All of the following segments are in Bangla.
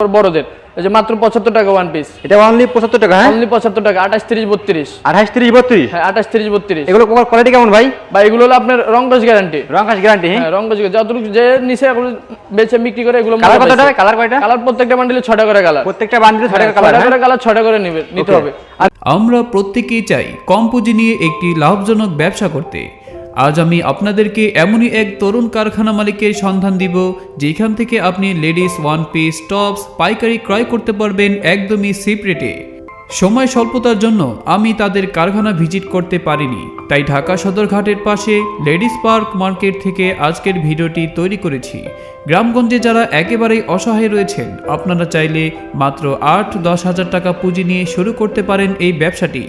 বড়দের। এই যে মাত্র পঁচাত্তর টাকা ওয়ান পিস এটা অনলি পঁচাত্তর টাকা হ্যাঁ? অনলি পঁচাত্তর টাকা আঠাশ তিরিশ বত্রিশ। আঠাশ তিরিশ বত্রিশ? হ্যাঁ আঠাশ তিরিশ বত্রিশ। এগুলো কোয়ালিটি কেমন ভাই? বা এগুলো হলো আপনার গ্যারান্টি রংকাশ গ্যারান্টি হ্যাঁ? হ্যাঁ যতটুকু যে নিচে এগুলো বেচে বিক্রি করে এগুলো কালার কতটা? কালার কয়টা? কালার প্রত্যেকটা বান্ডিলে ছটা করে কালার প্রত্যেকটা বান্ডিলে ছটা কালার ছটা হ্যাঁ? করে কালার ছটা করে নিবে নিতে হবে। আমরা প্রত্যেকেই চাই কম পুঁজি নিয়ে একটি লাভজনক ব্যবসা করতে। আজ আমি আপনাদেরকে এমনই এক তরুণ কারখানা মালিকের সন্ধান দিব, যেখান থেকে আপনি লেডিস, ওয়ান পিস, টপস, পাইকারি ক্রয় করতে পারবেন একদমই সিপ রেটে সময় স্বল্পতার জন্য আমি তাদের কারখানা ভিজিট করতে পারিনি, তাই ঢাকা সদরঘাটের পাশে লেডিস পার্ক মার্কেট থেকে আজকের ভিডিওটি তৈরি করেছি। গ্রামগঞ্জে যারা একেবারেই অসহায় রয়েছেন, আপনারা চাইলে মাত্র আট দশ হাজার টাকা পুঁজি নিয়ে শুরু করতে পারেন এই ব্যবসাটি।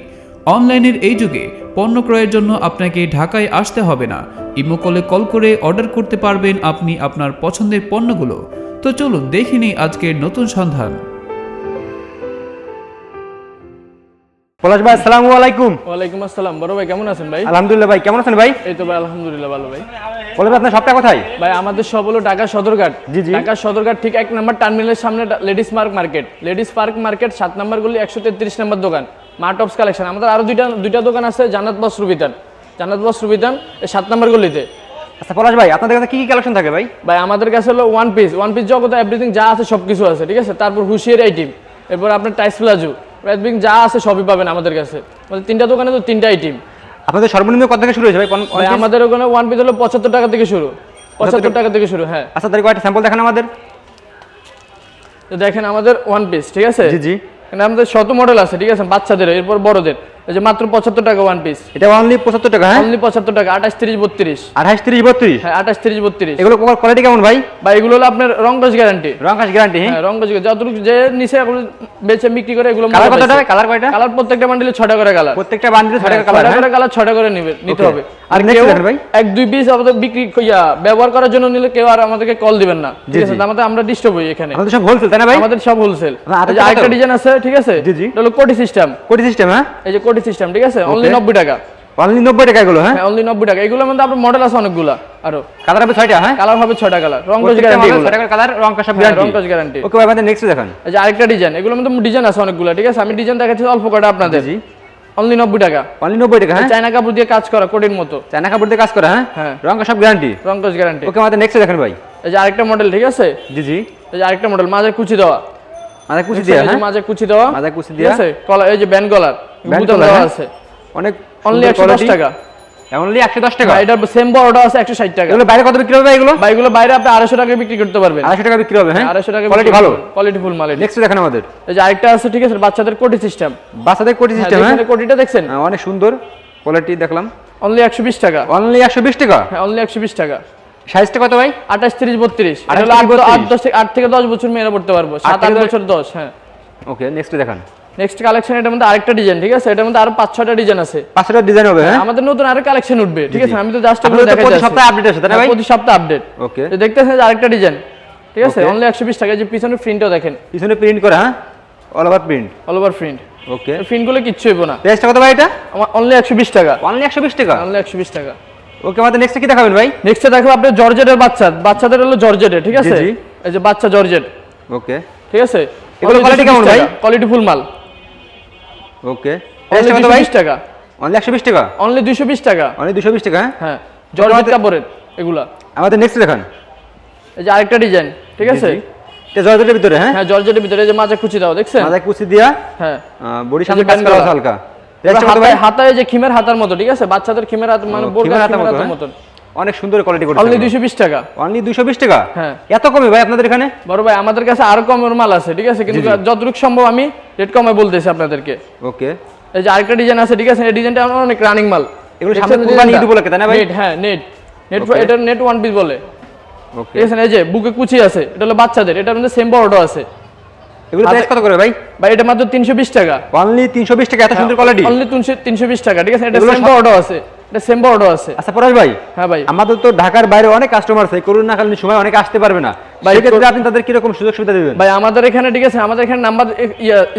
অনলাইনের এই যুগে পণ্য ক্রয়ের জন্য আপনাকে ঢাকায় আসতে হবে না। ইমো কলে কল করে অর্ডার করতে পারবেন আপনি আপনার পছন্দের পণ্যগুলো। তো চলুন দেখে নিই আজকের নতুন সন্ধান। পলাশ ভাই আসসালামু আলাইকুম। ওয়ালাইকুম আসসালাম। বড় ভাই কেমন আছেন ভাই? আলহামদুলিল্লাহ ভাই কেমন আছেন ভাই? এই তো ভাই আলহামদুলিল্লাহ ভালো ভাই। পলাশ ভাই আপনার সবটা কোথায়? ভাই আমাদের সব হলো ঢাকা সদরঘাট। জি, জি। ঢাকা সদরঘাট ঠিক এক নম্বর টার্মিনালের সামনে ladies park market. Ladies park market সাত নম্বর গলি একশো তেত্রিশ নম্বর দোকান। মার্টপস কালেকশন। আমাদের আরও দুইটা দুইটা দোকান আছে জান্নাত বস রুবিতান। জান্নাত বস রুবিতান এই সাত নম্বর গলিতে। আচ্ছা পলাশ ভাই আপনাদের কাছে কি কি কালেকশন থাকে ভাই? ভাই আমাদের কাছে হলো ওয়ান পিস ওয়ান পিস জগতে এভরিথিং যা আছে সব কিছু আছে ঠিক আছে? তারপর হুশিয়ার আইটেম এরপর আপনার টাইস প্লাজো এভরিথিং যা আছে সবই পাবেন আমাদের কাছে। মানে তিনটা দোকানে তো তিনটা আইটেম আপনাদের সর্বনিম্ন কত থেকে শুরু হয়েছে ভাই? আমাদের ওখানে ওয়ান পিস হলো পঁচাত্তর টাকা থেকে শুরু। পঁচাত্তর টাকা থেকে শুরু হ্যাঁ। আচ্ছা তাহলে কয়েকটা স্যাম্পল দেখান আমাদের। তো দেখেন আমাদের ওয়ান পিস ঠিক আছে? জি জি। আমাদের শত মডেল আছে ঠিক আছে? বাচ্চাদের এরপর বড়দের। এই যে মাত্র পঁচাত্তর টাকা ওয়ান পিস এটা অনলি পঁচাত্তর টাকা হ্যাঁ? অনলি পঁচাত্তর টাকা আঠাশ তিরিশ বত্রিশ। আঠাশ তিরিশ বত্রিশ? হ্যাঁ আঠাশ তিরিশ বত্রিশ। এগুলো কোয়ালিটি কেমন ভাই? বা এগুলো হলো আপনার গ্যারান্টি রংকাশ গ্যারান্টি হ্যাঁ? হ্যাঁ যতটুকু যে নিচে এগুলো বেচে বিক্রি করে এগুলো কালার কতটা কালার কয়টা? কালার প্রত্যেকটা বান্ডিলে করে কালার প্রত্যেকটা বান্ডিলে কালার করে কালার করে নিবে নিতে হবে। আর কেউ ভাই। এক দুই পিস আমাদের বিক্রি ইয়া ব্যবহার করার জন্য নিলে কেউ আর আমাদেরকে কল দিবেন না। ঠিক আছে আমাদের আমরা ডিস্টার্ব হই এখানে। আমাদের সব হোলসেল তাই না ভাই? আমাদের সব হোলসেল আরেকটা ডিজাইন আছে ঠিক আছে? জি, জি। এটা হলো কোটি সিস্টেম কোটি সিস্টেম হ্যাঁ? এই যে কোটি সিস্টেম ঠিক আছে? অনলি নব্বই টাকা। অনলি নব্বই টাকা এগুলো হ্যাঁ? হ্যাঁ অনলি নব্বই টাকা। এগুলোর মধ্যে আপনার মডেল আছে অনেকগুলা আরও। কালার হবে ছয়টা হ্যাঁ? কালার হবে ছয়টা কালার রঙ্গজ প্রত্যেকটা গ্যারান্টি কালার সব হ্যাঁ, গ্যারান্টি রঙ্গজ গ্যারান্টি ওকে ভাই আমাদের নেক্সট দেখান। এই যে আরেকটা ডিজাইন এগুলোর মধ্যে ডিজাইন আছে অনেকগুলা ঠিক আছে? আমি ডিজাইন দেখাচ্ছি অল্প কটা আপনাদের। জি অনলি নব্বই টাকা। অনলি নব্বই টাকা হ্যাঁ? চায়না কাপড় দিয়ে কাজ করা কোটির মতো। চায়না কাপড় দিয়ে কাজ করা হ্যাঁ? হ্যাঁ। রংকাশ সব গ্যারান্টি রঙ্গজ গ্যারান্টি ওকে আমাদের নেক্সট দেখেন ভাই। এই যে আরেকটা মডেল ঠিক আছে? জি জি। এই যে আরেকটা মডেল মাঝে কুচি দেওয়া। মাথা কুচি দিয়া হ্যাঁ? মাঝে কুচি দেওয়া মাঝে কুচি দিয়া। আছে? কলার এই যে ব্যান্ড গলার বুতাম দেওয়া হ্যাঁ। আছে। অনেক অনলি একশো দশ টাকা। অনলি একশো দশ টাকা? আর এটার সেম বড়টা আছে একশো ষাট টাকা। এগুলো বাইরে কত বিক্রি হবে এগুলো? বা এগুলো বাইরে আপনি আড়াইশো টাকা বিক্রি করতে পারবেন। আড়াইশো টাকা বিক্রি হবে হ্যাঁ? আড়াইশো টাকা কোয়ালিটি ভালো। কোয়ালিটি ফুল মাল এটা। নেক্সট দেখেন আমাদের। এই যে আরেকটা আছে ঠিক আছে বাচ্চাদের কোটি সিস্টেম বাচ্চাদের কোটি সিস্টেম হ্যাঁ? কোটিটা দেখছেন? হ্যাঁ, অনেক সুন্দর কোয়ালিটি দেখলাম। অনলি একশো বিশ টাকা। অনলি একশো বিশ টাকা? হ্যাঁ অনলি একশো বিশ টাকা। সাইজটা কত ভাই? আঠাশ তিরিশ বত্রিশ। আট 32, দশ থেকে দশ বছর মেয়েরা পড়তে পারব। সাত আট বছর দশ হ্যাঁ। ওকে নেক্সট দেখান। নেক্সট কালেকশন এটার মধ্যে আরেকটা ডিজাইন ঠিক আছে? এটার মধ্যে আরও পাঁচ ছটা ডিজাইন আছে। পাঁচশোটা ডিজাইন হবে হ্যাঁ? আমাদের নতুন আরও কালেকশন উঠবে ঠিক আছে? আমি তো জাস্ট আপনাদের তো প্রতি সপ্তাহে আপডেট আছে তাই না ভাই? প্রতি সপ্তাহে আপডেট ওকে। দেখতেছেন যে আরেকটা ডিজাইন ঠিক আছে? অনলি একশো বিশ টাকা যে পিছনের প্রিন্টও দেখেন। পিছনে প্রিন্ট করা হ্যাঁ? All over print all over print okay. প্রিন্টগুলো কিচ্ছু হইব না। প্রাইসটা কত ভাই এটা? অনলি একশো বিশ টাকা। অনলি একশো বিশ টাকা? অনলি একশো বিশ টাকা। ওকে আমাদের নেক্সট কি দেখাবেন ভাই? নেক্সটে দেখো আপনার জর্জেটের বাচ্চা। বাচ্চাদের হলো জর্জেটের ঠিক আছে? জি। এই যে বাচ্চা জর্জেট। ওকে ঠিক আছে? এগুলো quality কেমন ভাই? কোয়ালিটি ফুল মাল। ওকে ভাই? টাকা। অনলি একশো বিশ টাকা? অনলি দুশো বিশ টাকা। অনলি দুশো বিশ টাকা হ্যাঁ? হ্যাঁ। জর্জেট কাপড়ের এগুলা। আমাদের নেক্সট দেখান। এই যে আরেকটা ডিজাইন ঠিক আছে? এটা জর্জেটের ভিতরে হ্যাঁ? হ্যাঁ জর্জেটের ভিতরে এই যে মাঝে কুচি দাও দেখছেন? মাথায় কুচি দিয়া হ্যাঁ। এই সাথে কাজ করা। হালকা। হাতায় হাতায় যে খিমের হাতার মতো ঠিক আছে? বাচ্চাদের খিমের হাত মানে বোরকার খিমের হাতার মতো, হাতার হ্যাঁ? মতন। অনেক সুন্দর কোয়ালিটি করছে দুশো বিশ টাকা। অনলি দুশো বিশ টাকা? হ্যাঁ। এত কমে ভাই আপনাদের এখানে? বড় ভাই আমাদের কাছে আরও কমের মাল আছে ঠিক আছে? কিন্তু যতটুকু সম্ভব আমি রেট কমে বলতেছি আপনাদেরকে। ওকে। এই যে আরেকটা ডিজাইন আছে ঠিক আছে? এই ডিজাইনটা আমার অনেক রানিং মাল। এগুলো সামনে কুরবানি ঈদ উপলক্ষে, তাই না ভাই? নেট হ্যাঁ নেট নেট এটা নেট ওয়ান পিস বলে। ওকে। ঠিক আছে? এই যে বুকে কুচি আছে এটা হলো বাচ্চাদের এটার মধ্যে সেম বড়টা আছে। এগুলো প্রাইস কত করে ভাই? বা এটা মাত্র তিনশো বিশ টাকা। অনলি তিনশো বিশ টাকা এত সুন্দর কোয়ালিটি অনলি তিনশো তিনশো বিশ টাকা ঠিক আছে? এটা সেম সব- আছে। এটা সেম বড়টা আছে। আচ্ছা পরাশ ভাই হ্যাঁ ভাই। আমাদের তো ঢাকার বাইরে অনেক কাস্টমার আছে করোনাকালীন সময় অনেক আসতে পারবে না। ভাই, সেই ক্ষেত্রে তো- আপনি তাদের কীরকম সুযোগ সুবিধা দিবেন? ভাই আমাদের এখানে ঠিক আছে? আমাদের এখানে নাম্বার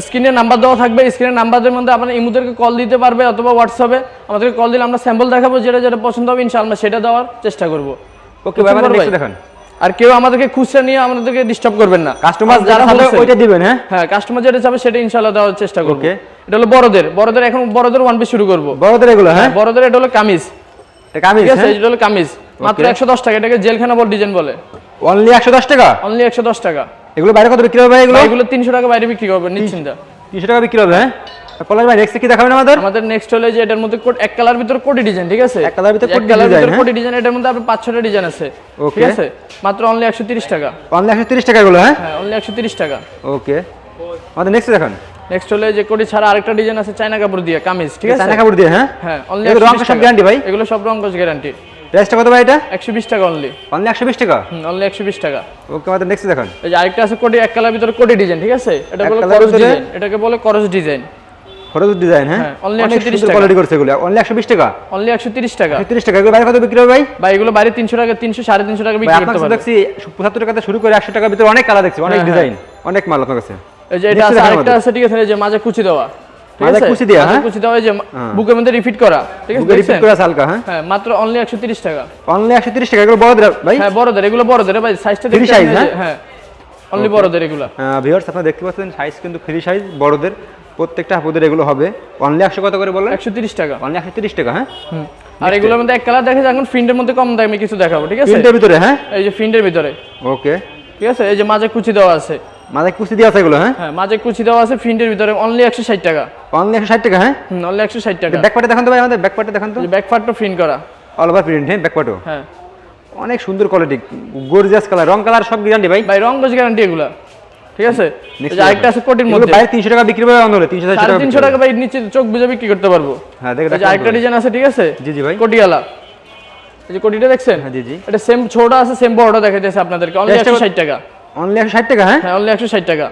স্ক্রিনে নাম্বার দেওয়া থাকবে। স্ক্রিনের নাম্বারের মধ্যে আপনার ইমুদেরকে কল দিতে পারবে অথবা হোয়াটসঅ্যাপে আমাদেরকে কল দিলে আমরা স্যাম্পল দেখাবো যেটা যেটা পছন্দ হবে ইনশাআল্লাহ সেটা দেওয়ার চেষ্টা করব। ওকে ভাই আমাদের ভাই। নেক্সট দেখান। আর কেউ আমাদেরকে খুচরা নিয়ে আমাদেরকে ডিস্টার্ব করবেন না। কাস্টমার যারা wholesale- ওইটা দিবেন হ্যাঁ? হ্যাঁ কাস্টমার যেটা চাবে সেটা ইনশাআল্লাহ দেওয়ার চেষ্টা করব. এটা হলো বড়দের। বড়দের এখন বড়দের ওয়ান পিস শুরু করব। বড়দের এগুলো হ্যাঁ? বড়দের এটা হলো কামিজ। এটা কামিজ ঠিক আছে হ্যাঁ? এটা হলো কামিজ। মাত্র একশো দশ টাকা এটাকে জেলখানা বল ডিজাইন বলে। অনলি একশো দশ টাকা? অনলি একশো দশ টাকা। এগুলো বাইরে কত বিক্রি হবে এগুলো? এগুলো তিনশো টাকা বাইরে বিক্রি করবেন নিশ্চিন্তা। তিনশো টাকা বিক্রি হবে হ্যাঁ? পলাশ ভাই নেক্সট কি দেখাবেন আমাদের? আমাদের নেক্সট হলে যে এটার মধ্যে এক কালার ভিতরে কোটি ডিজাইন ঠিক আছে? এক colour ভিতরে কোটি কালার ভিতরে হ্যাঁ? কোটি ডিজাইন এটার মধ্যে আপনার পাঁচ ছটা ডিজাইন আছে ঠিক আছে? মাত্র অনলি একশো তিরিশ টাকা। অনলি একশো তিরিশ টাকা এগুলো হ্যাঁ? হ্যাঁ অনলি একশো তিরিশ টাকা। ওকে আমাদের নেক্সট দেখান। নেক্সট হলে যে কোটি ছাড়া আরেকটা ডিজাইন আছে চায়না কাপড় দিয়ে কামিজ ঠিক আছে? চায়না কাপড় দিয়ে হ্যাঁ? হ্যাঁ অনলি রং সব গ্যারান্টি ভাই। এগুলো সব রঙ্গজ গ্যারান্টি প্রাইসটা কত ভাই এটা? একশো বিশ টাকা অনলি অনলি একশো বিশ টাকা? হুম অনলি একশো বিশ টাকা। ওকে আমাদের নেক্সট দেখান। এই যে আরেকটা আছে কোটি এক কালার ভিতরে কোটি ডিজাইন ঠিক আছে? এটা বলে করস ডিজাইন এটাকে বলে করস ডিজাইন ফটোজ ডিজাইন হ্যাঁ? হ্যাঁ, অনেক 130 টাকা। কোয়ালিটি করছে এগুলো। অনলি একশো বিশ টাকা? অনলি একশো তিরিশ টাকা। একশো তিরিশ টাকা। এগুলো বাইরে কত বিক্রি হবে ভাই? বা এগুলো বাইরে তিনশো টাকা তিনশো সাড়ে তিনশো টাকা বিক্রি করতে পারবে। দেখছি পঁচাত্তর টাকাতে শুরু করে একশো টাকার ভিতরে অনেক কালার দেখছি অনেক হ্যাঁ, ডিজাইন অনেক মাল আপনার কাছে। এই যে এটা আছে আরেকটা আছে ঠিক আছে যে মাঝে কুচি দেওয়া। মাঝে কুচি দেওয়া, হ্যাঁ? কুচি দেওয়া এই যে বুকের মধ্যে রিপিট করা ঠিক আছে দেখছেন? করে হালকা হ্যাঁ? হ্যাঁ মাত্র অনলি একশো তিরিশ টাকা। অনলি একশো তিরিশ টাকা এগুলো বড়দের ভাই? হ্যাঁ বড়দের এগুলো বড়দের ভাই সাইজটা দেখতে হ্যাঁ? হ্যাঁ অনলি বড়দের এগুলো। ভিউয়ার্স আপনারা দেখতে পাচ্ছেন সাইজ কিন্তু ফ্রি সাইজ বড়দের। প্রত্যেকটা হাপুদের এগুলো হবে। অনলি একশো কত করে বললেন একশো তিরিশ টাকা। অনলি একশো তিরিশ টাকা হ্যাঁ। আর এগুলোর মধ্যে এক কালার দেখা যায় এখন ফিন্ডের মধ্যে কম দামে কিছু দেখাবো ঠিক আছে? প্রিন্টের ভিতরে হ্যাঁ? এই যে ফিন্ডের ভিতরে। ওকে ঠিক আছে? এই যে মাঝে কুচি দেওয়া আছে। মাঝে কুচি দেওয়া আছে এগুলো হ্যাঁ? হ্যাঁ মাঝে কুচি দেওয়া আছে ফিন্ডের ভিতরে অনলি একশো ষাট টাকা। অনলি একশো ষাট টাকা হ্যাঁ? অনলি একশো ষাট টাকা। ব্যাক পার্টে দেখান তো ভাই আমাদের ব্যাক পার্টে দেখান তো। ব্যাক পার্টটা প্রিন্ট করা। অল ওভার প্রিন্ট হ্যাঁ ব্যাক পার্টও হ্যাঁ। অনেক সুন্দর কোয়ালিটি গর্জিয়াস কালার রং কালার সব গ্যারান্টি ভাই। ভাই রং গজ গ্যারান্টি এগুলা। ঠিক আছে? আরেকটা আছে কোটির মধ্যে। ভাই 300 টাকা বিক্রি হবে আন্দোলনে 300 টাকা তিনশো টাকা ভাই নিচে চোখ বুঝে বিক্রি করতে পারব। হ্যাঁ দেখো আরেকটা ডিজাইন আছে ঠিক আছে? জি জি ভাই। কোটিয়ালা এই যে কোটিটা দেখছেন? হ্যাঁ জি জি। এটা সেম ছোট আছে সেম বড়টা দেখাইতেছে আপনাদেরকে। অনলি Just একশো about- ষাট টাকা। অনলি একশো ষাট টাকা হ্যাঁ? হ্যাঁ অনলি একশো ষাট টাকা।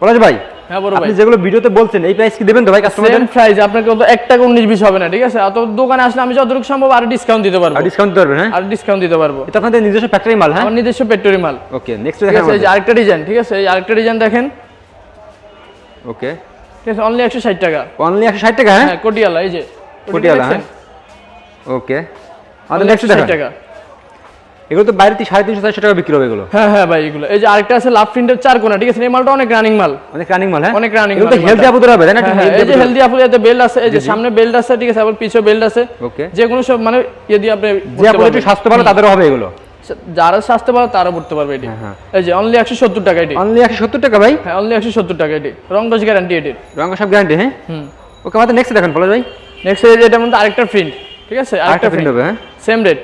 পলাশ ভাই হ্যাঁ বড় ভাই। যেগুলো ভিডিওতে বলছেন এই প্রাইস কি দেবেন তো ভাই কাস্টমারদের প্রাইস আপনাকে তো এক টাকা উনিশ বিশ হবে না ঠিক আছে? অত দোকানে আসলে আমি যতটুকু সম্ভব আরও ডিসকাউন্ট দিতে পারব। আর ডিসকাউন্ট দিতে পারবেন হ্যাঁ? আর ডিসকাউন্ট দিতে পারব। এটা আপনাদের নিজস্ব ফ্যাক্টরি মাল হ্যাঁ? আমার নিজস্ব পেট্রোলি মাল। ওকে নেক্সট দেখান এই আরেকটা ডিজাইন ঠিক আছে? এই আরেকটা ডিজাইন দেখেন। ওকে ঠিক আছে অনলি একশো ষাট টাকা। অনলি একশো ষাট টাকা হ্যাঁ? হ্যাঁ কোটিয়ালা এই যে। কোটিয়ালা, হ্যাঁ? ওকে আমাদের নেক্সট টাকা। এগুলো তো বাইরে সাড়ে তিনশো চারশো টাকা বিক্রি হবে এগুলো। হ্যাঁ হ্যাঁ ভাই এগুলো। এই যে আরেকটা আছে লাভ প্রিন্টের চার কোনা ঠিক আছে? এই মালটা অনেক রানিং মাল। অনেক রানিং মাল হ্যাঁ? অনেক তো মাল হেলদি আপুদের হবে তাই না? হ্যাঁ, হ্যাঁ, এই যে হেলদি আপু এতে বেল্ট আছে এই যে সামনে বেল্ট আছে ঠিক আছে? আবার পিছে বেল্ট আছে। ওকে যে কোনো সব মানে ইয়ে দিয়ে আপনি যে আপুদের একটু স্বাস্থ্য ভালো তাদেরও হবে এগুলো। যারা স্বাস্থ্য ভালো তারা পড়তে পারবে এটি। হ্যাঁ। এই যে অনলি একশো সত্তর টাকা এটি। অনলি একশো সত্তর টাকা ভাই? হ্যাঁ অনলি একশো সত্তর টাকা এটি। রং দশ গ্যারান্টি এটির। সব গ্যারান্টি হ্যাঁ? হুম। ওকে আমাদের নেক্সট দেখান পলাশ ভাই। নেক্সট এটার মধ্যে আরেকটা প্রিন্ট ঠিক আছে? আরেকটা প্রিন্ট হবে হ্যাঁ? সেম রেট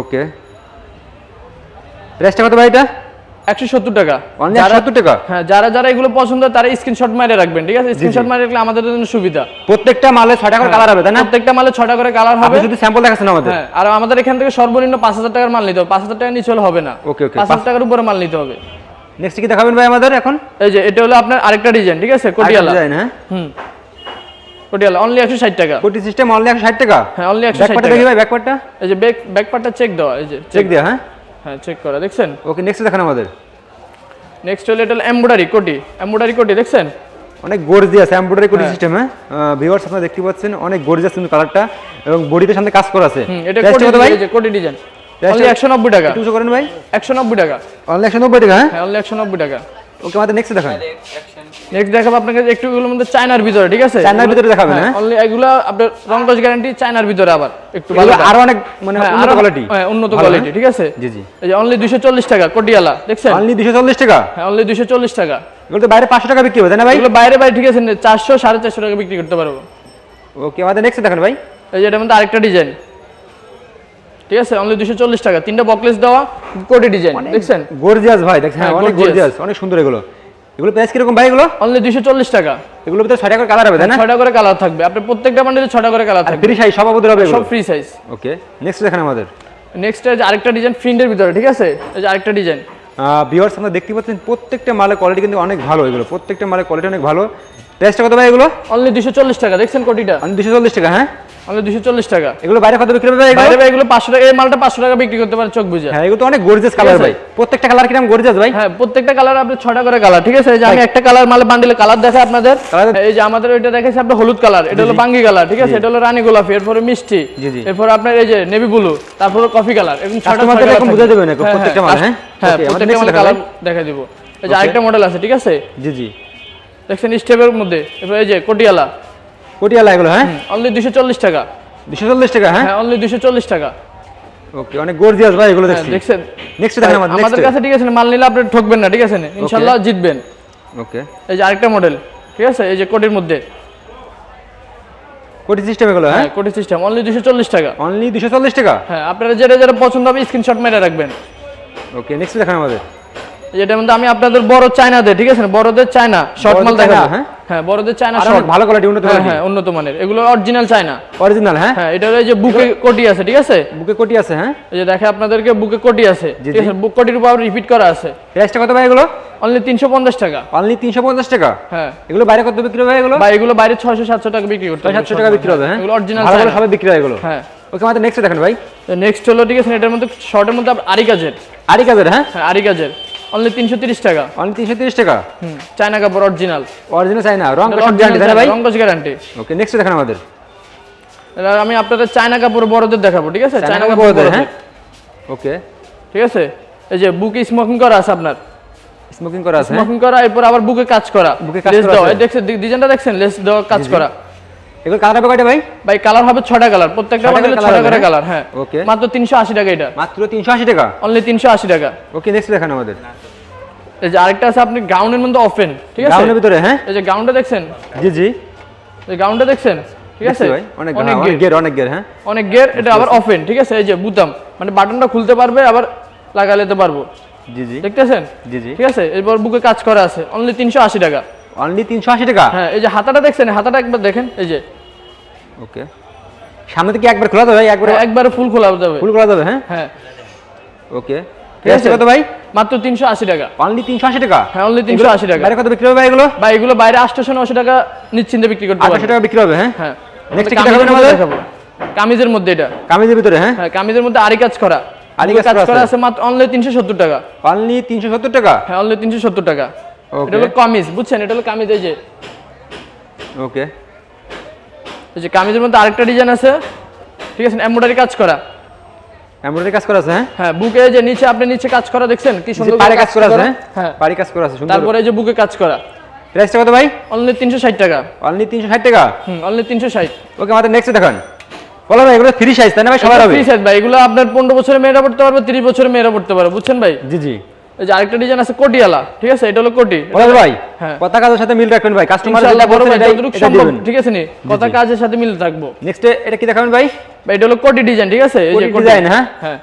ওকে প্রাইসটা কত ভাই এটা? একশো সত্তর টাকা। সত্তর টাকা? হ্যাঁ যারা যারা এগুলো পছন্দ তারা স্ক্রিনশট মারে রাখবেন ঠিক আছে? স্ক্রিনশট মারে রাখলে আমাদের জন্য সুবিধা। প্রত্যেকটা মালে ছটা করে কালার হবে তাই না? প্রত্যেকটা মালে ছটা করে কালার হবে। যদি স্যাম্পল দেখাচ্ছেন আমাদের। হ্যাঁ আর আমাদের এখান থেকে সর্বনিম্ন পাঁচ হাজার টাকার মাল নিতে হবে। পাঁচ হাজার টাকা নিচে হলে হবে না। Okay, okay. পাঁচ হাজার টাকার উপরে মাল নিতে হবে। নেক্সট কি দেখাবেন ভাই আমাদের এখন? এই যে এটা হলো আপনার আরেকটা ডিজাইন ঠিক আছে? কোটিয়ালা। ডিজাইন হ্যাঁ? হুম। কোটিয়ালা অনলি একশো ষাট টাকা। কোটি সিস্টেম অনলি একশো ষাট টাকা? হ্যাঁ অনলি একশো ব্যাক ষাট পার্টটা টাকা। দেখি ভাই ব্যাক পার্টটা এই যে ব্যাক ব্যাক পার্টটা চেক দেওয়া এই যে চেক দিয়া হ্যাঁ? হ্যাঁ চেক করা দেখছেন? ওকে নেক্সট দেখান আমাদের। নেক্সট হলো এটা এমব্রয়ডারি কোটি। এমব্রয়ডারি কোটি দেখছেন? অনেক গর্জিয়াস এমব্রয়ডারি কোটি হ্যাঁ। সিস্টেম হ্যাঁ? ভিউয়ার্স আপনারা দেখতে পাচ্ছেন অনেক গর্জিয়াস কিন্তু কালারটা এবং বডিতে সামনে কাজ করা আছে। হুম এটা কোটি ভাই? এই যে কোটি ডিজাইন অনলি টা- একশো নব্বই টাকা। একটু করেন ভাই। একশো নব্বই টাকা। অনলি একশো নব্বই টাকা হ্যাঁ? হ্যাঁ অনলি একশো নব্বই টাকা। ওকে আমাদের নেক্সট দেখান। নেক্সট দেখাবো আপনাকে একটু এগুলোর মধ্যে চায়নার ভিতরে ঠিক আছে? চায়নার ভিতরে দেখাবেন, হ্যাঁ? অনলি এগুলো আপনার রংকশ গ্যারান্টি চায়নার ভিতরে আবার একটু ভালো আরও অনেক মানে হ্যাঁ, উন্নত কোয়ালিটি হ্যাঁ, উন্নত কোয়ালিটি হ্যাঁ? ঠিক আছে? জি জি। এই যে অনলি দুশো চল্লিশ টাকা কোটিয়ালা দেখছেন? অনলি দুশো চল্লিশ টাকা? হ্যাঁ অনলি দুশো চল্লিশ টাকা। এগুলো তো বাইরে পাঁচশো টাকা বিক্রি হবে তাই না ভাই? এগুলো বাইরে বাইরে ঠিক আছে চারশো সাড়ে চারশো টাকা বিক্রি করতে পারব। ওকে আমাদের নেক্সট দেখান ভাই। এই যে এটার মধ্যে আরেকটা ডিজাইন ঠিক আছে অনলি দুশো চল্লিশ টাকা। তিনটা বকলেস দেওয়া কোটি ডিজাইন দেখছেন? গর্জিয়াস ভাই দেখছেন? হ্যাঁ, অনেক গর্জিয়াস অনেক সুন্দর এগুলো। এগুলো প্রাইস কীরকম ভাই এগুলো? অনলি দুশো চল্লিশ টাকা। এগুলো ভিতরে ছয়টা করে কালার হবে তাই না? ছয়টা করে কালার থাকবে। আপনার প্রত্যেকটা বান্ডেলে ছটা করে কালার থাকবে। ফ্রি সাইজ সব আপুদের হবে সব ফ্রি সাইজ ওকে নেক্সট দেখান আমাদের। নেক্সট যে আরেকটা ডিজাইন প্রিন্টের ভিতরে ঠিক আছে? এই যে আরেকটা ডিজাইন ভিউয়ার্স আপনারা দেখতে পাচ্ছেন প্রত্যেকটা মালের কোয়ালিটি কিন্তু অনেক ভালো এগুলো। প্রত্যেকটা মালের কোয়ালিটি অনেক ভালো। প্রাইসটা কত ভাই এগুলো? অনলি দুশো চল্লিশ টাকা দেখছেন কোটিটা? আমি দুশো চল্লিশ টাকা হ্যাঁ? দুশো চল্লিশ টাকা। এগুলো বাইরে কত বিক্রি হবে বাইরে ভাই এগুলো পাঁচশো টাকা এই মালটা পাঁচশো টাকা বিক্রি করতে পারে চোখ বুঝে। হ্যাঁ এগুলো তো অনেক গর্জিয়াস কালার ভাই। প্রত্যেকটা কালার কীরকম গর্জিয়াস ভাই? হ্যাঁ প্রত্যেকটা কালার আপনি ছটা করে কালার ঠিক আছে? এই যে আমি একটা কালার মালে বান্ডিলে কালার দেখাই আপনাদের। এই যে আমাদের ওইটা দেখাচ্ছি আপনার হলুদ কালার এটা হলো বাঙ্গি কালার ঠিক আছে? এটা হলো রানী গোলাপি এরপরে মিষ্টি। এরপর আপনার এই যে নেভি ব্লু তারপরে কফি কালার এরকম ছটা Customer ছয় দের colour এখন থাকবে। বুঝিয়ে দেবেন প্রত্যেকটা হ্যাঁ, মাল, হ্যাঁ? হ্যাঁ প্রত্যেকটা মালে কালার ভাই। দেখা দিব। এই যে আরেকটা মডেল আছে ঠিক আছে? জি জি। দেখছেন স্টেপের মধ্যে এরপর এই যে কোটিয়ালা কোটিয়ালা এগুলো হ্যাঁ? অনলি দুশো চল্লিশ টাকা। দুশো চল্লিশ টাকা হ্যাঁ? হ্যাঁ অনলি দুশো চল্লিশ টাকা। ওকে অনেক গর্জিয়াস ভাই এগুলো হ্যাঁ, দেখছি দেখছেন? নেক্সট দেখেন আমাদের কাছে ঠিক আছে মাল নিলে আপনি ঠকবেন না ঠিক আছে? ইনশাল্লাহ জিতবেন। ওকে এই যে আরেকটা মডেল ঠিক আছে? এই যে কোটির মধ্যে। কোটি সিস্টেম এগুলো হ্যাঁ? হ্যাঁ কোটি সিস্টেম অনলি দুশো চল্লিশ টাকা। অনলি দুশো চল্লিশ টাকা? হ্যাঁ আপনারা যেটা যেটা পছন্দ হবে স্ক্রিনশট মেরে রাখবেন। ওকে নেক্সট দেখেন আমাদের। যেটার মধ্যে আমি আপনাদের বড় চায়না দেয় ঠিক আছে? বড়দের চায়না শর্ট মাল দেখাবো হ্যাঁ? হ্যাঁ বড়দের চায়না শর্ট ভালো কোয়ালিটি উন্নত হ্যাঁ হ্যাঁ উন্নত মানের। এগুলো অরিজিনাল চায়না। অরিজিনাল হ্যাঁ? হ্যাঁ এটা এই যে বুকে কোটি আছে ঠিক আছে? বুকে কোটি আছে হ্যাঁ? এই যে দেখে আপনাদেরকে বুকে কোটি আছে ঠিক আছে? বুক কোটির উপর রিপিট করা আছে। প্রাইসটা কত ভাই এগুলো? অনলি তিনশো পঞ্চাশ টাকা। অনলি তিনশো পঞ্চাশ টাকা? হ্যাঁ। এগুলো বাইরে কত বিক্রি হবে এগুলো? বা এগুলো বাইরে ছয়শো সাতশো টাকা বিক্রি করতে ছয় সাতশো টাকা বিক্রি হবে হ্যাঁ? এগুলো অরিজিনাল ভালো ভালো বিক্রি হয় এগুলো। হ্যাঁ। ওকে আমাদের নেক্সট দেখেন ভাই। নেক্সট হলো ঠিক আছে এটার মধ্যে শর্টের মধ্যে আপ- আরি কাজের আরি হ্যাঁ? হ্যাঁ আরি কাজের অনলি তিনশো তিরিশ টাকা। অনলি তিনশো তিরিশ টাকা? হুম চায়না কাপড় অরিজিনাল অরিজিনাল চাই না রং গ্যারান্টি তাই ভাই? রঙ্গজ গ্যারান্টি ওকে নেক্সট দেখেন আমাদের। আমি আপনাদের চায়না কাপড় বড়দের দেখাবো ঠিক আছে? চায়না চায়না কাপড় বড়দের, হ্যাঁ? ওকে ঠিক আছে? এই যে বুকে স্মোকিং করা আছে আপনার। স্মোকিং করা আছে হ্যাঁ? স্মোকিং করা এরপর আবার বুকে কাজ করা। বুকে কাজ করা দেখছেন ডিজাইনটা দেখছেন? লেস দেওয়া কাজ করা। এগুলো কালার হবে কয়টা ভাই? ভাই কালার হবে ছটা কালার প্রত্যেকটা মডেলে করে হ্যাঁ? কালার হ্যাঁ। Okay. মাত্র তিনশো আশি টাকা এটা। মাত্র তিনশো আশি টাকা? অনলি তিনশো আশি টাকা। ওকে নেক্সট দেখেন আমাদের। এই যে আরেকটা আছে আপনি গাউনের মধ্যে ওপেন ঠিক আছে? গাউনের ভিতরে হ্যাঁ? এই যে গাউনটা দেখছেন? জি জি। এই গাউনটা দেখছেন? ঠিক আছে? ভাই অনেক হ্যাঁ, অনেক গের হ্যাঁ? অনেক গের এটা আবার ওপেন ঠিক আছে? এই যে বুতাম মানে বাটনটা খুলতে পারবে আবার লাগা নিতে পারব। জি জি। দেখতেছেন? জি জি। ঠিক আছে? এরপর বুকে কাজ করা আছে। অনলি তিনশো আশি টাকা। অনলি তিনশো আশি টাকা? হ্যাঁ এই যে হাতাটা দেখছেন? হাতাটা একবার দেখেন এই যে। ওকে। সামনে থেকে একবার খোলা যাবে একবার একবারে ফুল খোলা যাবে। ফুল খোলা যাবে হ্যাঁ? হ্যাঁ। ওকে। ঠিক ঠিক আছে। আছে কত ভাই? মাত্র তিনশো আশি টাকা। অনলি তিনশো আশি টাকা? হ্যাঁ অনলি তিনশো আশি টাকা। বাইরে কত বিক্রি হবে এগুলো? বা এগুলো বাইরে আটশোশো নশো টাকা নিশ্চিন্তে বিক্রি করতে আটশো পারবে। টাকা বিক্রি হবে হ্যাঁ? হ্যাঁ। Next কি কামিজের দেখাবেন মধ্যে আমাদের? কামিজের মধ্যে এটা। কামিজের ভিতরে হ্যাঁ? হ্যাঁ কামিজের মধ্যে আরি কাজ করা। আরি কাজ করা আছে। মাত্র অনলি টাকা। অনলি তিনশো সত্তর টাকা? হ্যাঁ অনলি তিনশো সত্তর টাকা। এটা হলো কামিজ বুঝছেন? এটা হলো কামিজ এই যে। ওকে এই যে কামিজের মধ্যে আরেকটা ডিজাইন আছে। ঠিক আছে এমব্রয়ডারি কাজ করা। এমব্রয়ডারি কাজ করা আছে হ্যাঁ? হ্যাঁ বুকে যে নিচে আপনি নিচে কাজ করা দেখছেন? কি সুন্দর পাড়ে কাজ করা আছে হ্যাঁ? হ্যাঁ। পাড়ি কাজ করা আছে সুন্দর তারপরে এই যে বুকে কাজ করা। প্রাইসটা কত ভাই? অনলি তিনশো ষাট টাকা। অনলি তিনশো ষাট টাকা? হুম অনলি তিনশো ষাট। ওকে আমাদের নেক্সট দেখান। বলো ভাই এগুলো ফ্রি সাইজ তাই না ভাই? সবার হবে? ফ্রি সাইজ ভাই এগুলো আপনার পনেরো বছরের মেয়েরা পড়তে পারবে তিরিশ বছরের মেয়েরা পড়তে পারবে বুঝছেন ভাই? জি জি। এই যে আরেকটা ডিজাইন আছে কোটিয়ালা ঠিক আছে? এটা হলো কোটি। বলো ভাই হ্যাঁ। কথা কাজের সাথে মিল রাখবেন ভাই কাস্টমার যেটা বড় ভাই যতটুকু সম্ভব ঠিক আছে নি? কথা কাজের সাথে মিল থাকব। নেক্সট এটা কি দেখাবেন ভাই? ভাই এটা হলো কোটি ডিজাইন ঠিক আছে? এই যে কোটি design, হ্যাঁ? হ্যাঁ।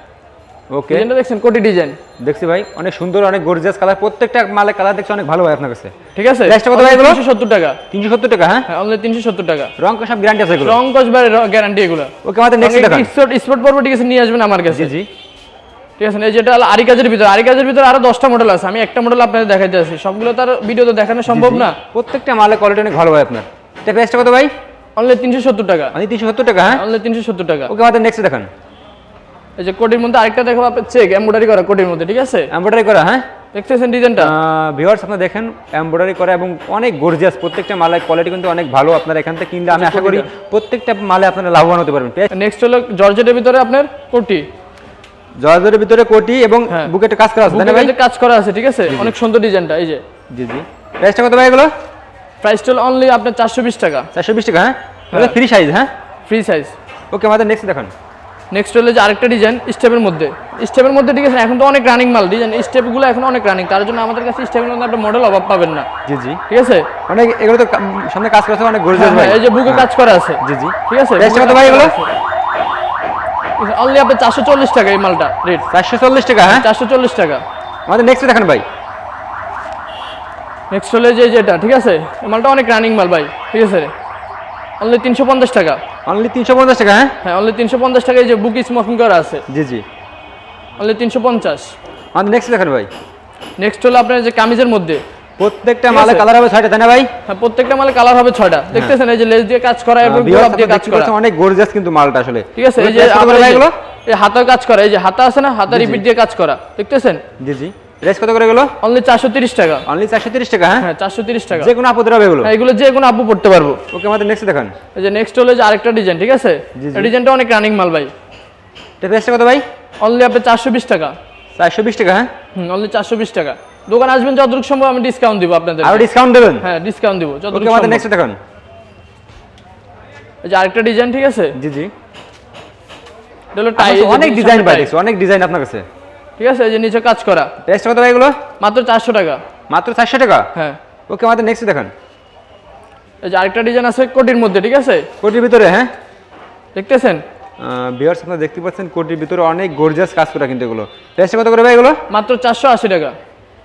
ওকে ডিজাইনটা দেখছেন? কোটি ডিজাইন দেখছি ভাই অনেক সুন্দর অনেক গর্জিয়াস কালার প্রত্যেকটা মালের কালার দেখছি অনেক ভালো হয় আপনার কাছে। ঠিক আছে? Price টা কত ভাই? তিনশো সত্তর টাকা। তিনশো সত্তর টাকা হ্যাঁ? হ্যাঁ অনলি তিনশো সত্তর টাকা। রং সব গ্যারান্টি আছে এগুলো। রং কসবার গ্যারান্টি এগুলো। ওকে আমাদের নেক্সট দেখান। স্পট স্পট পর্ব ঠিক আছে নিয়ে আসবেন আমার কাছে। জি জি। ঠিক আছে এই যেটা হলো আরি কাজের ভিতরে। আরি কাজের ভিতরে আরও দশটা মডেল আছে। আমি একটা মডেল আপনাদের দেখাইতে আছি সবগুলো তার ভিডিও তো দেখানো সম্ভব না। প্রত্যেকটা মালের কোয়ালিটি অনেক ভালো হয় আপনার। এটা প্রাইসটা কত ভাই? অনলি তিনশো সত্তর টাকা। আমি তিনশো সত্তর টাকা হ্যাঁ? অনলি তিনশো সত্তর টাকা। ওকে আমাদের নেক্সট দেখান। এই যে কোটির মধ্যে আরেকটা দেখো আপনার চেক এমব্রয়ডারি করা কোটির মধ্যে ঠিক আছে? এমব্রয়ডারি করা হ্যাঁ? দেখতেছেন ডিজাইনটা ভিউয়ার্স আপনারা দেখেন এমব্রয়ডারি করা এবং অনেক গর্জিয়াস প্রত্যেকটা মালের কোয়ালিটি কিন্তু অনেক ভালো আপনারা এখান থেকে কিনলে। আমি আশা করি প্রত্যেকটা মালে আপনারা লাভবান হতে পারবেন। নেক্সট হলো জর্জেটের ভিতরে আপনার কোটি। জর্জের ভিতরে কোটি এবং হ্যাঁ। বুকে কাজ করা আছে তাই না ভাই? কাজ করা আছে ঠিক আছে? অনেক সুন্দর ডিজাইনটা এই যে। জি জি। প্রাইসটা কত ভাই এগুলো? প্রাইসটা অনলি আপনার চারশো বিশ টাকা। চারশো বিশ টাকা হ্যাঁ? ফ্রি সাইজ হ্যাঁ? ফ্রি সাইজ ওকে আমাদের নেক্সট দেখান। নেক্সট হলো যে আরেকটা ডিজাইন স্টেপের মধ্যে। স্টেপের মধ্যে ঠিক আছে এখন তো অনেক রানিং মাল। ডিজাইন স্টেপগুলো এখন অনেক রানিং তার জন্য আমাদের কাছে স্টেপের মধ্যে একটা মডেল অভাব পাবেন না। জি জি। ঠিক আছে? অনেক এগুলো তো সামনে কাজ করা আছে অনেক গর্জিয়াস হ্যাঁ, ভাই। এই যে বুকে কাজ করা আছে। জি জি। ঠিক আছে? Price টা কত ভাই এগুলো? অনলি আপনার চারশো চল্লিশ টাকা এই মালটা রেট চারশো চল্লিশ টাকা হ্যাঁ? চারশো চল্লিশ টাকা। আমাদের নেক্সট দেখান ভাই। নেক্সট হলে যে যেটা ঠিক আছে? এই মালটা অনেক রানিং মাল ভাই ঠিক আছে? অনলি তিনশো পঞ্চাশ টাকা। অনলি তিনশো পঞ্চাশ টাকা হ্যাঁ? হ্যাঁ অনলি তিনশো পঞ্চাশ টাকা এই যে বুক স্মোকিং করা আছে। জি জি। অনলি তিনশো পঞ্চাশ। আমাদের নেক্সট দেখান ভাই। নেক্সট হলো আপনার যে কামিজের মধ্যে। প্রত্যেকটা মালে কালার হবে ছয়টা তাই না ভাই? হ্যাঁ প্রত্যেকটা মালে কালার হবে ছয়টা। দেখতেছেন এই যে লেস দিয়ে কাজ করা এবং আহ, গোলাপ দিয়ে কাজ করা। অনেক গর্জিয়াস কিন্তু মালটা আসলে। ঠিক আছে এই যে ভাই এগুলো? এই হাতার কাজ করা এই যে হাতা আছে না হাতা। রিপিট দিয়ে কাজ করা। দেখতেছেন? জি জি। প্রাইস কত করে এগুলো? অনলি চারশো তিরিশ টাকা। অনলি চারশো তিরিশ টাকা হ্যাঁ? হ্যাঁ চারশো তিরিশ টাকা। যে কোনো আপদের হবে এগুলো? হ্যাঁ, এগুলো যে কোনো আপু পড়তে পারব। ওকে আমাদের নেক্সট দেখান। এই যে নেক্সট হলো যে আরেকটা ডিজাইন ঠিক আছে। এই ডিজাইনটা অনেক রানিং মাল ভাই। এটা প্রাইসটা কত ভাই? অনলি আপনি চারশো বিশ টাকা। চারশো বিশ টাকা হ্যাঁ? অনলি চারশো বিশ টাকা। দোকান আসবেন যতটুকু সম্ভব আমি ডিসকাউন্ট দিব আপনাদের আরও ডিসকাউন্ট দেবেন? হ্যাঁ ডিসকাউন্ট দিব যতটুকু আমাদের নেক্সট দেখান। এই যে আরেকটা ডিজাইন ঠিক আছে? জি জি। অনেক ডিজাইন পাই দেখছি অনেক ডিজাইন আপনার কাছে। ঠিক আছে এই যে নিচে কাজ করা। প্রাইসটা কত ভাই এগুলো? মাত্র চারশো টাকা। মাত্র চারশো টাকা? হ্যাঁ। ওকে আমাদের নেক্সট দেখান। এই যে আরেকটা ডিজাইন আছে কোটির মধ্যে ঠিক আছে? কোটির ভিতরে হ্যাঁ? দেখতেছেন? বিয়ার্স আপনারা দেখতে পাচ্ছেন কোটির ভিতরে অনেক গর্জিয়াস কাজ করা কিন্তু এগুলো। প্রাইসটা কত করে ভাই এগুলো? মাত্র চারশো আশি টাকা।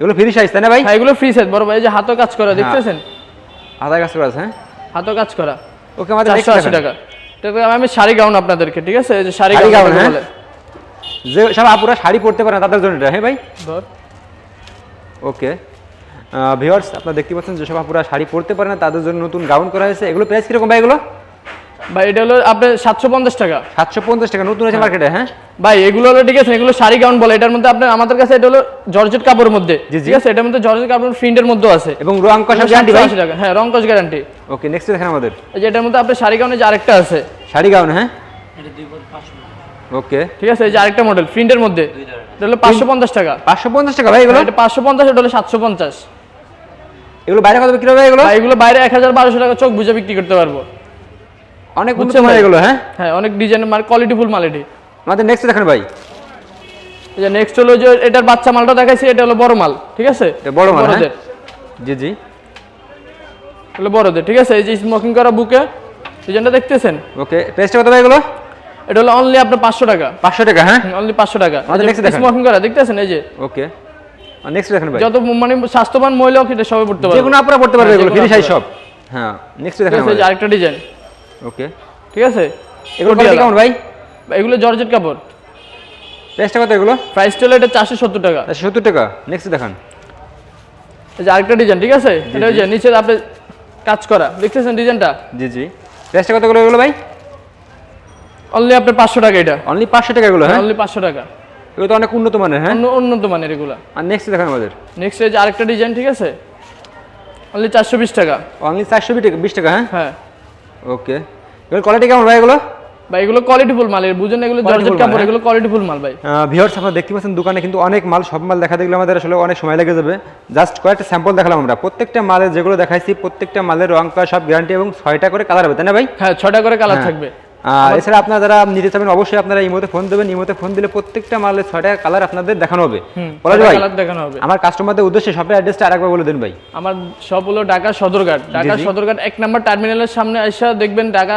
এগুলো ফ্রি সাইজ তাই না ভাই? হ্যাঁ এগুলো ফ্রি সেট বড় ভাই যে হাতও কাজ করা দেখতেছেন? আধা কাজ করা আছে হ্যাঁ? হাতও কাজ করা। ওকে আমাদের চারশো নেক্সট আশি দেখান। টাকা। তারপরে আমি শাড়ি গাউন আপনাদেরকে ঠিক আছে? এই যে শাড়ি গাউন হ্যাঁ? বলে। যে সব আপুরা শাড়ি পরতে পারে না তাদের জন্য এটা হ্যাঁ ভাই? ওকে। ভিউয়ার্স আপনারা দেখতে পাচ্ছেন যেসব আপুরা শাড়ি পরতে পারে না তাদের জন্য নতুন গাউন করা হয়েছে। এগুলো প্রাইস কীরকম ভাই এগুলো? ভাই এটা হলো আপনার সাতশো পঞ্চাশ টাকা। সাতশো পঞ্চাশ টাকা নতুন আছে মার্কেটে হ্যাঁ? ভাই এগুলো হলো ঠিক আছে এগুলো শাড়ি গাউন বলে এটার মধ্যে আপনার আমাদের কাছে এটা হলো জর্জেট কাপড়ের মধ্যে। ঠিক আছে? এটার মধ্যে জর্জেট কাপড় প্রিন্টের মধ্যে আছে। এবং রং কষা গ্যারান্টি ভাই? 780 টাকা হ্যাঁ রংকশ গ্যারান্টি ওকে নেক্সট দেখেন আমাদের। এই যে এটার মধ্যে আপনার শাড়ি গাউনে যে আরেকটা আছে। শাড়ি গাউন হ্যাঁ? ওকে ঠিক আছে এই যে আরেকটা মডেল প্রিন্টের মধ্যে। এটা হলো পাঁচশো পঞ্চাশ টাকা। পাঁচশো পঞ্চাশ টাকা ভাই এগুলো? এটা পাঁচশো পঞ্চাশ এটা হলো সাতশো পঞ্চাশ। এগুলো বাইরে কত বিক্রি হবে এগুলো? এগুলো বাইরে এক হাজার বারোশো টাকা চোখ বুঝে বিক্রি করতে পারব। অনেক বুঝছেন মানের এগুলো হ্যাঁ? হ্যাঁ অনেক ডিজাইন মাল কোয়ালিটি ফুল মাল এটি। আমাদের নেক্সট দেখেন ভাই। এই যে নেক্সট হলো যে এটার বাচ্চা মালটা দেখাইছি এটা হলো বড় মাল ঠিক আছে? এটা বড় মাল, হ্যাঁ? জি জি। হলো বড়দের ঠিক আছে? এই যে স্মোকিং করা বুকে ডিজাইনটা দেখতেছেন? ওকে প্রাইসটা কত ভাই এগুলো? এটা হলো অনলি আপনার পাঁচশো টাকা। পাঁচশো টাকা হ্যাঁ? অনলি পাঁচশো টাকা। আমাদের next দেখান। স্মোকিং করা দেখতেছেন? এই যে। ওকে। নেক্সট দেখেন ভাই। যত মানে স্বাস্থ্যবান মহিলাও এটা সবাই পড়তে যে পারবে। কোনো আপনারা পড়তে পারবে হ্যাঁ, এগুলো যে ফ্রি সাইজ সব। হ্যাঁ নেক্সট দেখেন যে আরেকটা ডিজাইন ওকে। ঠিক আছে? এগুলো কেমন ভাই? এগুলো জর্জেট কাপড়। প্রাইসটা কত এগুলো? প্রাইসটা হলো এটা চারশো সত্তর টাকা। সত্তর টাকা। নেক্সট দেখান। এই যে আরেকটা ডিজাইন ঠিক আছে? এটা যে নিচে আপনি কাজ করা। দেখতেছেন ডিজাইনটা জি জি। প্রাইসটা কত করে এগুলো ভাই? অনলি আপনার পাঁচশো টাকা এটা। অনলি পাঁচশো টাকা এগুলো হ্যাঁ? অনলি পাঁচশো টাকা। এগুলো তো অনেক উন্নত মানের হ্যাঁ? উন্নত মানের এগুলা। আর নেক্সট দেখান আমাদের। নেক্সট এই যে আরেকটা ডিজাইন ঠিক আছে? অনলি চারশো বিশ টাকা। অনলি চারশো বিশ টাকা হ্যাঁ? হ্যাঁ। ওকে। এগুলো কোয়ালিটি কেমন ভাই এগুলো? ভাই এগুলো কোয়ালিটি ফুল মাল এর বুঝুন এগুলো জর্জেট কাপড় এগুলো কোয়ালিটি ফুল মাল ভাই। ভিউয়ার্স আপনারা দেখতে পাচ্ছেন দোকানে কিন্তু অনেক মাল সব মাল দেখা দেখলে আমাদের আসলে অনেক সময় লেগে যাবে। জাস্ট কয়েকটা স্যাম্পল দেখালাম আমরা। প্রত্যেকটা মালের যেগুলো দেখাইছি প্রত্যেকটা মালের রং সব গ্যারান্টি এবং ছয়টা করে কালার হবে তাই না ভাই? হ্যাঁ ছয়টা করে কালার হ্যাঁ। থাকবে। আর এছাড়া আপনারা যারা নিতে চাবেন অবশ্যই আপনারা ইমোতে ফোন দেবেন। ইমোতে ফোন দিলে প্রত্যেকটা মালের ছয়টা কালার আপনাদের দেখানো হবে। পলাশ ভাই দেখানো হবে। আমার কাস্টমারদের উদ্দেশ্যে শপের অ্যাড্রেসটা আরেকবার বলে দেন ভাই। আমার সব হলো ঢাকা সদরঘাট। ঢাকা সদরঘাট এক নম্বর টার্মিনালের সামনে আইসা দেখবেন ঢাকা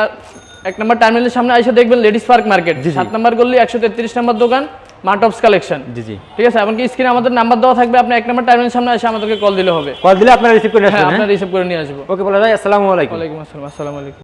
এক নম্বর টার্মিনালের সামনে আইসা দেখবেন লেডিস পার্ক মার্কেট। সাত নম্বর গল্লি একশো তেত্রিশ নম্বর দোকান মার্টপস কালেকশন জি জি। ঠিক আছে? এমনকি স্ক্রিনে আমাদের নাম্বার দেওয়া থাকবে আপনি এক নম্বর টার্মিনালের সামনে এসে আমাদেরকে কল দিলে হবে। কল দিলে আপনারা রিসিভ করে হ্যাঁ আপনার রিসিভ করে নিয়ে আসব। ওকে বলা ভাই আসসালামু আলাইকুম। ওয়ালাইকুম আসসালাম আসসালামু আলাইকুম।